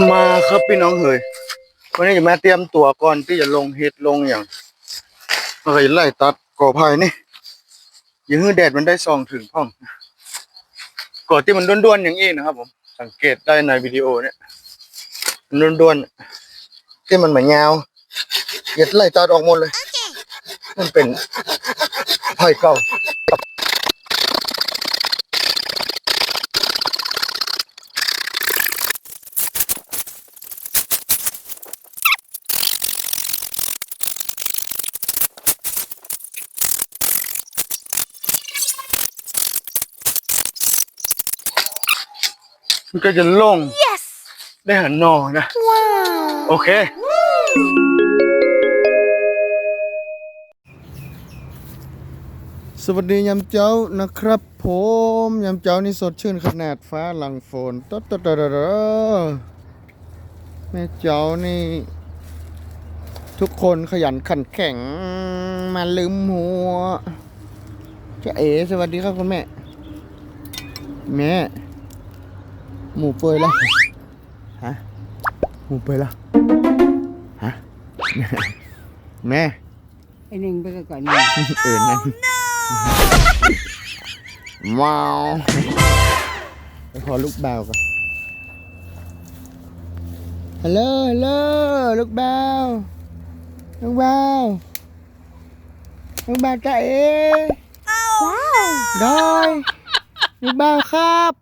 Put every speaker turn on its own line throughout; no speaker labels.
มาครับพี่น้องเฮยวันนี้จะมาเตรียมตัวก่อนที่จะลงเฮ็ดลงอย่างเฮ้ยไล่ตัดก่อไผ่นี่อย่าให้แดดมันได้ส่องถึงพ่องก่อที่มันด้วนๆอย่างนี้นะครับ ผม สังเกตได้ในวิดีโอเนี่ยมันด้วนๆที่มันเหมือนยาวอย่าไล่ตัดออกหมดเลย มันเป็นไผ่เก่า มันก็จะโล่ง
Yes!
ได้หันนอนะ
Wow!
โอเค สวัสดียามเจ้านะครับ ผมยามเจ้านี่สดชื่นขนาดฟ้าหลังฝนต๊ดต๊ดต๊ดต๊ดต๊ดแม่เจ้านี่ ทุกคนขยันขันแข็ง มาลืมหัวเจ้าเอ๋สวัสดีครับคุณแม่ แม่ หมูเปื่อยแล้วฮะหมูเปื่อยแล้วฮะแม่
ไอ้หนึ่งไปก่อนนี่
เอินนั่นว้าวไปขอลูกบ่าวก่อนฮัลโหลฮัลโหลลูกบ่าวลูกบ่าวลูกบ่าวจ้าเอ๋
Wow!
ได้ลูกบ่าวครับลูกบ่าวบ่าวเอ้ยบ่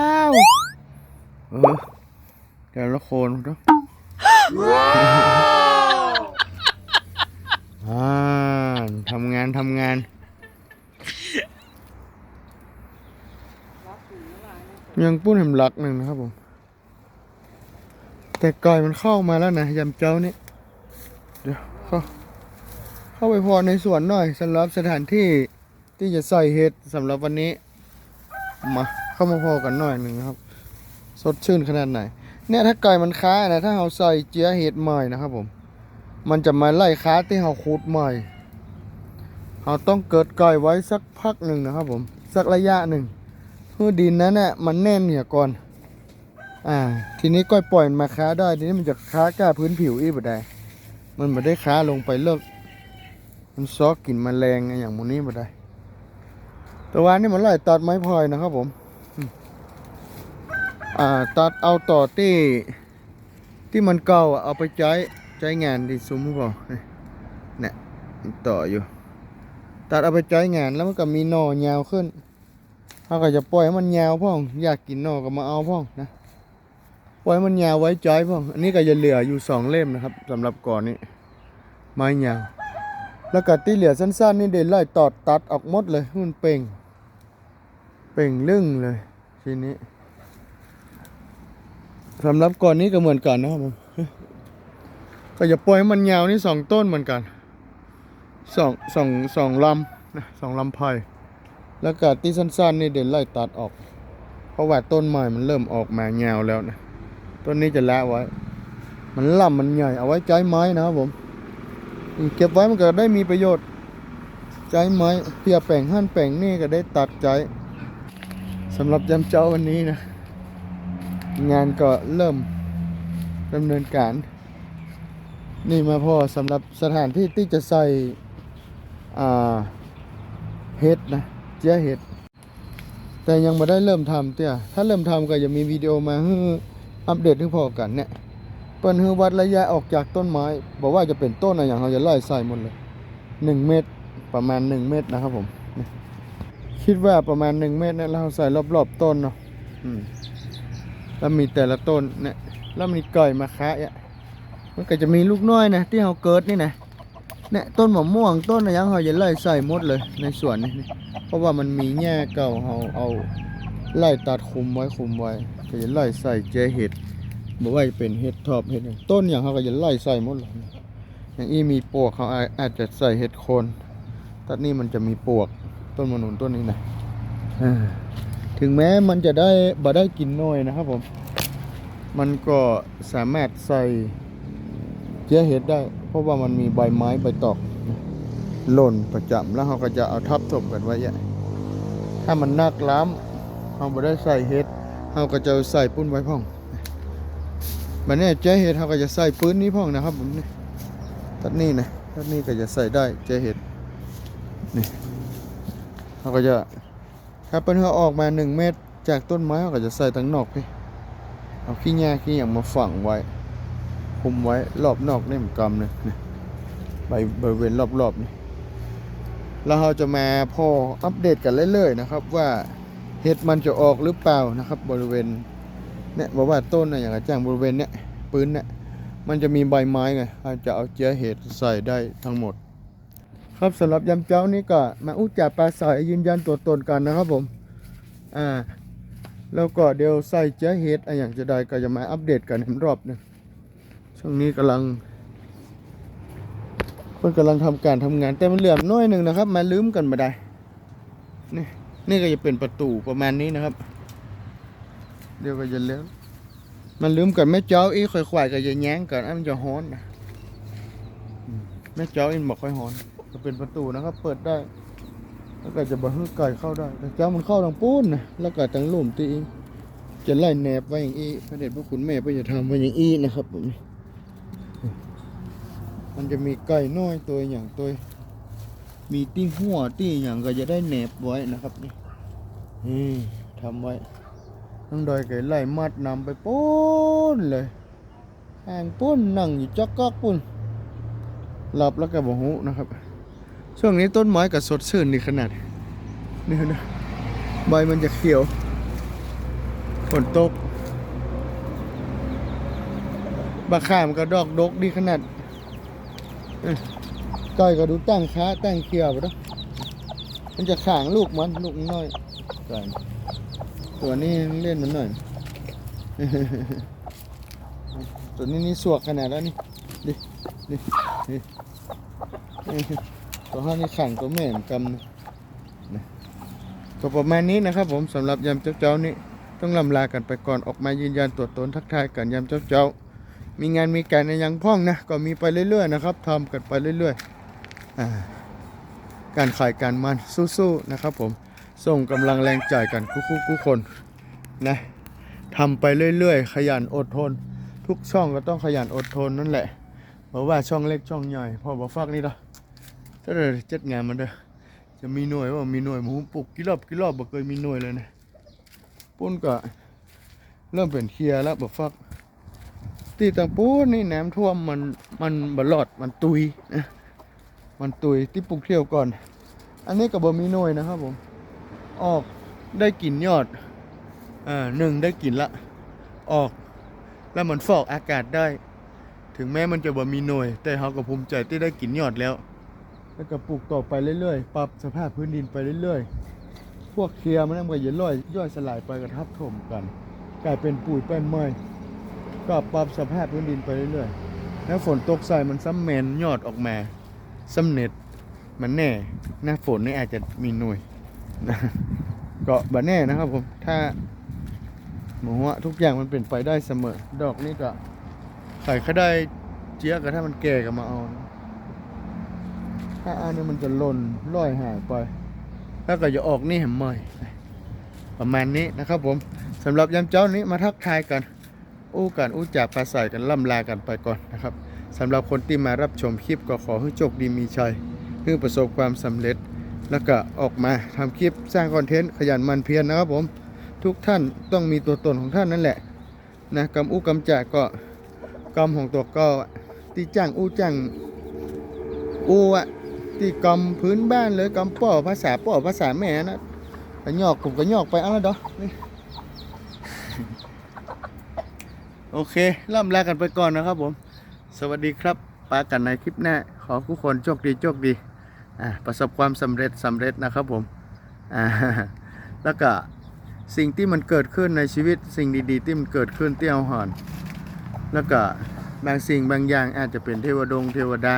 าวเออแต่ละคนเนาะอ่าทำงานทำงานยังปุ้นเห็มหลักหนึ่งนะครับผมแต่ก่อยมันเข้ามาแล้วนะยำเจ้านี่เดี๋ยวเข้าเข้าไปพอในสวนหน่อยสำหรับสถานที่ ที่จะใส่เห็ดสำหรับวันนี้ มาเข้ามาพอกันหน่อยหนึ่งครับ สดชื่นขนาดไหน เนี่ยถ้าไก่มันค้านะถ้าเราใส่เจียเห็ดใหม่นะครับผม มันจะมาไล่ค้าที่เราขุดใหม่เราต้องเกิดไก่ไว้สักพักหนึ่งนะครับผม สักระยะหนึ่งเพื่อดินนั้นน่ะมันแน่นเหนียก่อน อ่า ทีนี้ก้อยปล่อยมันมาค้าได้ ทีนี้มันจะค้ากล้าพื้นผิวอีกบ่ได้ มันไม่ได้ค้าลงไปเลิก มันซอกกลิ่นแมลงอย่างมูนี้บ่ได้ ต่ว่านี่มันไล่ตัดไม้พลอยนะครับผม อ่าตัดเอาต่อที่ที่มันเก่าเอาไปใช้ใช้งานดีซุ้มหรือเปล่าเนี่ยต่ออยู่ ตัดเอาไปใช้งานแล้วมันก็มีหน่อยาวขึ้นเขาก็จะปล่อยให้มันยาวพ่อง อยากกินหน่อก็มาเอาพ่องนะปล่อยให้มันยาวไว้ใช้พ่องอันนี้ก็จะเหลืออยู่สองเล่มนะครับสำหรับก่อนนี้ ไม้ยาว แล้วก็ที่เหลือสั้นๆ นี่เดี๋ยวไล่ตอดตัดออกหมดเลยห้มันเป่ง เป่งลึ่งเลย ทีนี้สำหรับก่อนนี้ก็เหมือนกันนะครับผมก็จะปล่อยให้มันยาวนี่สองต้นเหมือนกันสองสองสองลำนะสองลำไผ่แล้วก็ที่สั้นๆนี่เดี๋ยวไล่ตัดออก เพราะว่าต้นใหม่มันเริ่มออกมายาวแล้วนะต้นนี้จะละไว้ มันลำมันใหญ่เอาไว้ใช้ไม้นะครับผมเก็บไว้มันก็ได้มีประโยชน์ใช้ไม้เพียแป่งหั่นแป่งนี่ก็ได้ตัดใจ สำหรับยำเจ้าวันนี้นะ งานก็เริ่มดำเนินการ นี่มาพอสำหรับสถานที่ที่จะใส่เห็ดนะเจ้าเห็ด แต่ยังไม่ได้เริ่มทำเตี้ยถ้าเริ่มทำก็จะมีวิดีโอมาให้อัปเดตให้พอกันเนี่ยเปิ้นให้วัดระยะออกจากต้นไม้ บอกว่าจะเป็นต้นอะไรอย่างเราจะไล่ใส่หมดเลยหนึ่งเมตรประมาณหนึ่งเมตรนะครับผม คิดว่าประมาณหนึ่งเมตรเนี่ยเราใส่รอบๆต้นเนาะแล้วมีแต่ละต้นเนี่ยแล้วมีก่มาค้าอะมันก็จะมีลูกน้อยนะที่เขาเกิดนี่นะเนี่ยต้นมะม่วงต้นอะไรยังเขาจะไล่ใส่หมดเลยในสวนนี่เพราะว่ามันมีแง่เก่าเขาเอาไล่ตัดคุมไว้คุมไว้ก็จะไล่ใส่เจเห็ดบอกว่าจะเป็นเห็ดทอบเห็ดต้นอย่างเขาก็จะไล่ใส่หมดเลยอย่างอีมีปวกเขาอาจจะใส่เห็ดโคนตัดนี่มันจะมีปวก ต้นมะนุนต้นนี้นะถึงแม้มันจะได้บ่ได้กินน้อยนะครับผม มันก็สามารถใส่เจียเห็ดได้ เพราะว่ามันมีใบไม้ใบตอกหล่นประจำแล้วเขาก็จะเอาทับถมกันไว้อะถ้ามันนักล้ำเราบ่ได้ใส่เห็ดเราก็จะใส่ปุ้นไว้พ่องบัดนี้เจ๊เห็ดเราก็จะใส่ปืนนี้พ่องนะครับผมนี่ตัดนี่นะตัดนี่ก็จะใส่ได้เจ๊เห็ดนี่ เราก็จะถ้าเป็นเขาออกมาหนึ่งเมตร จากต้นไม้เราก็จะใส่ทั้งนอกพี่เอาขี้หญ้าขี้อย่างมาฝังไว้ คุมไว้รอบนอกนี่มันกำเลยนี่ใบบริเวณรอบๆนี่แล้วเราจะมาพออัปเดตกันเรื่อยๆนะครับ ว่าเห็ดมันจะออกหรือเปล่านะครับ บริเวณเนี่ยบอกว่าต้นนะอย่างกระจ่างบริเวณเนี้ยปืนเนี่ยมันจะมีใบไม้ไงเราจะเอาเจือเห็ดใส่ได้ทั้งหมด ครับสำหรับยำเจ้านี่ก็มาอุจจาปลาใสยืนยันตัวตนกันนะครับผม อ่า แล้วก็เดี๋ยวใส่เจือเห็ดอะไรอย่างจะได้ก็จะมาอัปเดตกันอีกรอบหนึงช่วงนี้กำลังเพิ่นกำลังทำการทำงานแต่มันเหลื่อมน้อยหนึ่งนะครับ มาลืมกันมาได้ นี่นี่ก็จะเป็นประตูประมาณนี้นะครับ เดี๋ยวก็จะเลี้ยวมันลืมกันแม่เจ้าอีค่อยๆก็จะแย้งกันอันมันจะฮ้อนนะแม่เจ้าอีบอกค่อยฮ้อน จะเป็นประตูนะครับ เปิดได้ แล้วก็จะบ่ให้ไก่เข้าได้แต่เจ้ามันเข้าทางปูนนะแล้วก็ทางลุมตีจะไล่แนบไว้อย่างอีพระเดชพระคุณแม่พระจะทำไว้อย่างอีนะครับผมมันจะมีไก่น้อยตัวอย่างตัวมีตี้หัวตี้อย่างก็จะได้แหนบไว้นะครับนี่นี่ทำไว้ต้องดอยไก่ไล่มัดนำไปปุ้นเลยห่างปุ้นนั่งอยู่จอกกอกปุ้นหลับแล้วก็บ่หูนะครับ ช่วงนี้ต้นไม้กับสดชื่นนี่ขนาดนี่นะใบมันจะเขียวฝนตกบาข่ามันก็ดอกดกดีขนาดก้อยก็ดูตั้งขาตั้งเขียวไปแล้วมันจะขางลูกมันลูกน้อยก่อนตัวนี้เล่นมันหน่อย ตัวนี้นี่สวกขนาดแล้วนี่ดิดิดิ ตัวห้านี่ขังตัวแม่เหมือนกันนะก็ประมาณนี้นะครับ ผมสำหรับยำเจ้าเจ้านี่ต้องลำลากันไปก่อนออกมายืนยันตัวตนทักทายกันยำเจ้าเจ้ามีงานมีการในยังพ่องนะก็มีไปเรื่อยๆนะครับทำกันไปเรื่อยๆการขายการมันสู้ๆนะครับ ผมส่งกำลังแรงใจกันคู่ๆคู่คนนะทำไปเรื่อยๆ ขยันอดทน ทุกช่องก็ต้องขยันอดทนนั่นแหละเพราะว่าช่องเล็กช่องใหญ่พอบอกฟักนี่ละ ถ้าเกิดจัดงานมันเด้อจะมีหน่วยว่ามีหน่วยหมูปลุกกี่รอบกี่รอบบ่เคยมีหน่วยเลยนะปุ้นก็เริ่มเป็นเคลียร์แล้วบอกฟักที่ตังปูนี่น้ำท่วมมันมันบลอดมันตุยนะมันตุยที่ปลูกเที่ยวก่อน อันนี้กับบมีหน่วยนะครับผมออกได้กลิ่นยอดอ่าหนึ่งได้กลิ่นละ ออก แล้วมันฟอกอากาศได้ ถึงแม้มันจะบ่มีหน่วย แต่เขาก็ภูมิใจที่ได้กลิ่นยอดแล้ว แล้วก็ปลูกต่อไปเรื่อยๆ ปรับสภาพพื้นดินไปเรื่อยๆ พวกเคลียร์มันก็จะย่อยย่อยสลายไปกระทับถมกัน กลายเป็นปุ๋ยเป็นไม้ก็ปรับสภาพพื้นดินไปเรื่อยๆ แล้วฝนตกใส่มันซ้ำแมนยอดออกมาซ้ำเน็ตมันแน่หน้าฝนนี่อาจจะมีหน่วยนะก็บะแน่นะครับผม ถ้าหมูว่าทุกอย่างมันเป็นไปได้เสมอ ดอกนี่ก็ไข่ก็ได้เจี๊ยกก็ถ้ามันแก่ก็มาเอานะ ถ้าอันนี้มันจะหล่นลอยหายไป แล้วก็จะออกนี่เห็นไหมประมาณนี้นะครับผมสำหรับยามเจ้านี้มาทักทายกัน อู้กันอู้จากภาษากันล่ำลากันไปก่อนนะครับสำหรับคนที่มารับชมคลิปก็ขอให้โชคดีมีชัยให้ประสบความสำเร็จ แล้วก็ออกมาทำคลิปสร้างคอนเทนต์ขยันมันเพียรนะครับผม ทุกท่านต้องมีตัวตนของท่านนั่นแหละนะกำอู้กำจากก็กำของตัวก็ที่จ้างอู้จ้างอู้อะ ที่กำพื้นบ้านเลยกำป่อภาษาป่อภาษาแม่นะก็ยอกผมก็ยอกไปเอาละดอโอเคล่ำลากันไปก่อนนะครับผม สวัสดีครับปากันในคลิปหน้า ขอทุกคนโชคดีโชคดีประสบความสำเร็จสำเร็จนะครับผมแล้วก็สิ่งที่มันเกิดขึ้นในชีวิตสิ่งดีๆ ที่มันเกิดขึ้นที่เอาหอน แล้วก็บางสิ่งบางอย่างอาจจะเป็นเทวดงเทวดา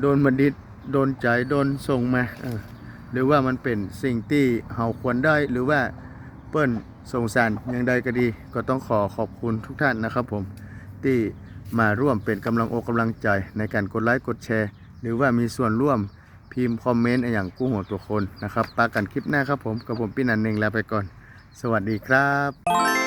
โดนบัณฑิต โดนใจโดนส่งมาหรือว่ามันเป็นสิ่งที่เราควรได้หรือว่าเปิ้นสงสารอย่างใดก็ดี ก็ต้องขอขอบคุณทุกท่านนะครับผมที่มาร่วมเป็นกำลังอกกำลังใจในการกดไลค์กดแชร์ หรือว่ามีส่วนร่วมพิมพ์คอมเมนต์อะไรอย่างกู้หัวตัวคนนะครับปากันคลิปหน้าครับผมกับผมพี่นันเองลาไปก่อน สวัสดีครับ